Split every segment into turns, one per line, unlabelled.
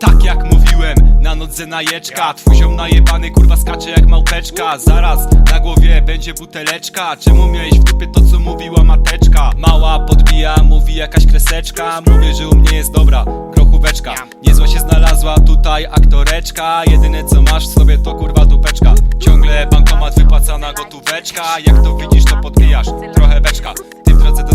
Tak jak mówiłem, na noc zenajeczka Twój ziom najebany kurwa skacze jak małpeczka. Zaraz na głowie będzie buteleczka. Czemu miałeś w dupie to co mówiła mateczka? Mała podbija, mówi jakaś kreseczka. Mówię, że u mnie jest dobra, grochóweczka. Niezła się znalazła tutaj aktoreczka. Jedyne co masz w sobie to kurwa dupeczka. Ciągle bankomat wypłacana gotóweczka. Jak to widzisz to podbijasz, trochę beczka. Ty w drodze do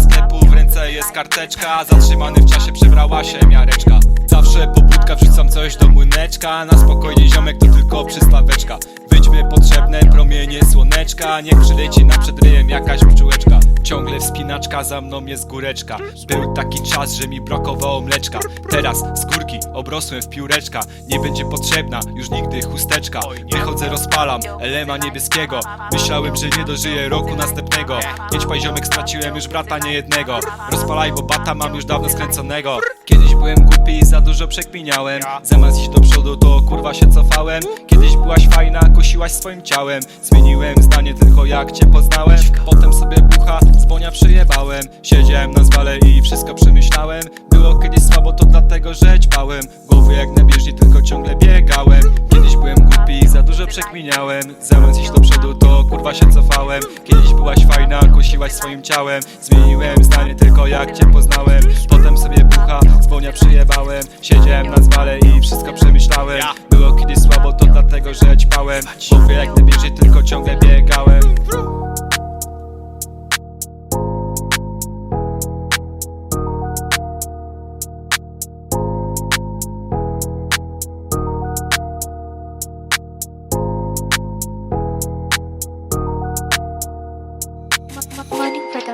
ręce jest karteczka Zatrzymany w czasie przebrała się miareczka. Zawsze pobudka wrzucam coś do młyneczka. Na spokojnie ziomek to tylko przystaweczka. Wyjdźmy potrzebne promienie słoneczka Niech przyleci nam przed ryjem jakaś pszczółeczka Ciągle wspinaczka, za mną jest góreczka. Był taki czas, że mi brakowało mleczka. Teraz z górki obrosłem w pióreczka. Nie będzie potrzebna już nigdy chusteczka. Wychodzę, rozpalam elema niebieskiego. Myślałem, że nie dożyję roku następnego. Pięć pajziomek straciłem już brata niejednego Rozpalaj, bo bata mam już dawno skręconego. Kiedyś byłem głupi i za dużo przekminiałem. Zamiast iść do przodu to kurwa się cofałem Kiedyś byłaś fajna, kusiłaś swoim ciałem. Zmieniłem zdanie tylko jak cię poznałem. Potem sobie bucha z bonia przyjebałem. Siedziałem na zwale i wszystko przemyślałem. Było kiedyś słabo to dlatego, że ćpałem. Głowy jak na bieżni tylko ciągle biegałem. Kiedyś byłem głupi za dużo przekminiałem. Zamiast iść do przodu to kurwa się cofałem. Kiedyś byłaś fajna, kusiłaś swoim ciałem. Zmieniłem zdanie tylko jak cię poznałem. Potem sobie bucha z bonia przyjebałem. Siedziałem na zwale i wszystko przemyślałem. Było kiedyś słabo to dlatego, że ćpałem. Głowy jak na bieżni tylko ciągle biegałem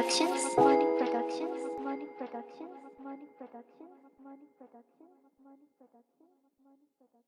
Productions. Morning Productions. Morning Productions. Morning Productions. Morning Productions. Morning Productions. Morning Productions.